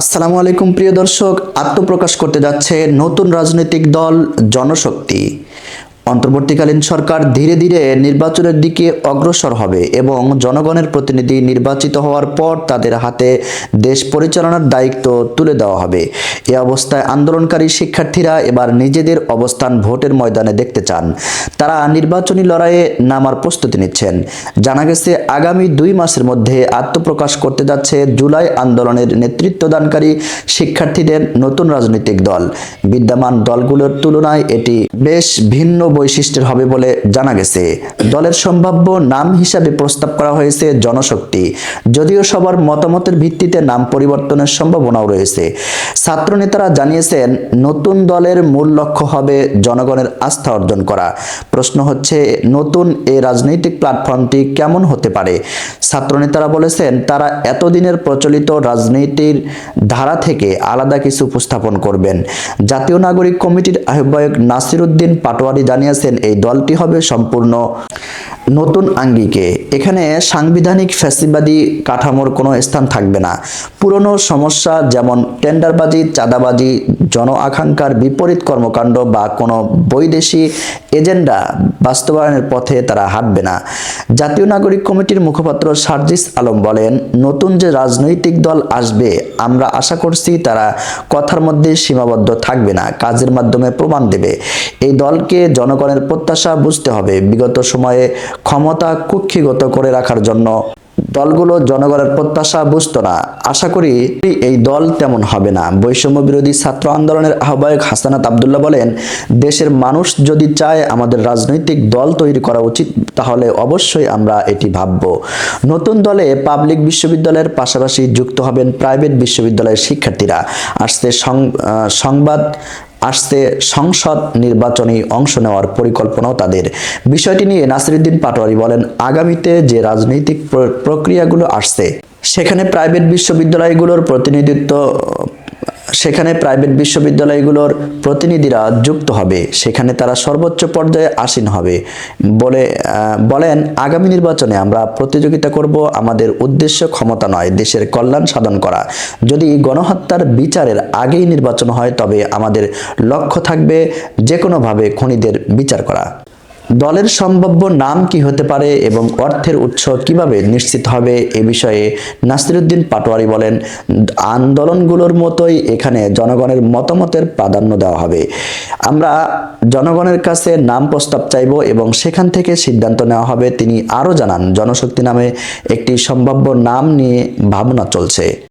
আসসালামু আলাইকুম প্রিয় দর্শক। আত্মপ্রকাশ করতে যাচ্ছে নতুন রাজনৈতিক দল জনশক্তি। অন্তর্বর্তীকালীন সরকার ধীরে ধীরে নির্বাচনের দিকে অগ্রসর হবে এবং জনগণের প্রতিনিধি নির্বাচিত হওয়ার পর তাদের হাতে দেশ পরিচালনার দায়িত্ব তুলে দেওয়া হবে। এ অবস্থায় আন্দোলনকারী শিক্ষার্থীরা এবার নিজেদের অবস্থান ভোটের ময়দানে দেখতে চান। তারা নির্বাচনী লড়াইয়ে নামার প্রস্তুতি নিচ্ছেন। জানা গেছে, আগামী দুই মাসের মধ্যে আত্মপ্রকাশ করতে যাচ্ছে জুলাই আন্দোলনের নেতৃত্বদানকারী শিক্ষার্থীদের নতুন রাজনৈতিক দল। বিদ্যমান দলগুলোর তুলনায় এটি বেশ ভিন্ন বৈশিষ্ট্যের হবে বলে জানা গেছে। দলের সম্ভাব্য নাম হিসাবে প্রস্তাব করা হয়েছে জনশক্তি। যদিও সবার মতামতের ভিত্তিতে নাম পরিবর্তনের সম্ভাবনাও রয়েছে। ছাত্র নেতারা জানিয়েছেন, নতুন দলের মূল লক্ষ্য হবে জনগণের আস্থা অর্জন করা। প্রশ্ন হচ্ছে, নতুন এই রাজনৈতিক প্ল্যাটফর্মটি কেমন হতে পারে? ছাত্রনেতারা বলেছেন, তারা এতদিনের প্রচলিত রাজনীতির ধারা থেকে আলাদা কিছু উপস্থাপন করবেন। জাতীয় নাগরিক কমিটির আহ্বায়ক নাসিরুদ্দিন পাটোয়ারি জানিয়েছেন এই দলটি হবে সম্পূর্ণ নতুন আঙ্গিকে। এখানে সাংবিধানিক ফ্যাসিবাদী কাঠামোর কোনো স্থান থাকবে না। পুরনো সমস্যা যেমন টেন্ডারবাজি, চাঁদাবাজি, জন আকাঙ্ক্ষার বিপরীত কর্মকাণ্ড বা কোনো বৈদেশিক এজেন্ডা বাস্তবায়নের পথে তারা হাঁটবে না। জাতীয় নাগরিক কমিটির মুখপাত্র সার্জিস আলম বলেন, নতুন যে রাজনৈতিক দল আসবে, আমরা আশা করছি তারা কথার মধ্যে সীমাবদ্ধ থাকবে না, কাজের মাধ্যমে প্রমাণ দেবে। এই দলকে জনগণের প্রত্যাশা বুঝতে হবে, বিগত সময়ে ক্ষমতা কুক্ষিগত করে রাখার জন্য। দলগুলো জনগণের প্রত্যাশা বুঝতো না। আশা করি এই দল তেমন হবে না। বৈষম্য বিরোধী ছাত্র আন্দোলনের আহ্বায়ক হাসানাত আবদুল্লাহ বলেন, দেশের মানুষ যদি চায় আমাদের রাজনৈতিক দল তৈরি করা উচিত, তাহলে অবশ্যই আমরা এটি ভাবব। নতুন দলে পাবলিক বিশ্ববিদ্যালয়ের পাশাপাশি যুক্ত হবেন প্রাইভেট বিশ্ববিদ্যালয়ের শিক্ষার্থীরা। আসছে সং- সংবাদ আসছে সংসদ নির্বাচনে অংশ নেওয়ার পরিকল্পনাও তাদের। বিষয়টি নিয়ে নাসিরুদ্দিন পাটোয়ারি বলেন, আগামীতে যে রাজনৈতিক প্র- প্রক্রিয়াগুলো আসছে, সেখানে প্রাইভেট বিশ্ববিদ্যালয়গুলোর প্রতিনিধিত্ব সেখানে প্রাইভেট বিশ্ববিদ্যালয়গুলোর প্রতিনিধিরা যুক্ত হবে। সেখানে তারা সর্বোচ্চ পর্যায়ে আসীন হবে। বলে বলেন, আগামী নির্বাচনে আমরা প্রতিযোগিতা করব, আমাদের উদ্দেশ্য ক্ষমতা নয়, দেশের কল্যাণ সাধন করা। যদি গণহত্যার বিচারের আগেই নির্বাচন হয়, তবে আমাদের লক্ষ্য থাকবে যে কোনোভাবে খনিদের বিচার করা। দলের সম্ভাব্য নাম কি হতে পারে এবং অর্থের উৎস কীভাবে নিশ্চিত হবে এ বিষয়ে নাসিরুদ্দিন পাটোয়ারি বলেন, আন্দোলনগুলোর মতোই এখানে জনগণের মতামতের প্রাধান্য দেওয়া হবে। আমরা জনগণের কাছে নাম প্রস্তাব চাইব এবং সেখান থেকে সিদ্ধান্ত নেওয়া হবে। তিনি আরও জানান, জনশক্তি নামে একটি সম্ভাব্য নাম নিয়ে ভাবনা চলছে।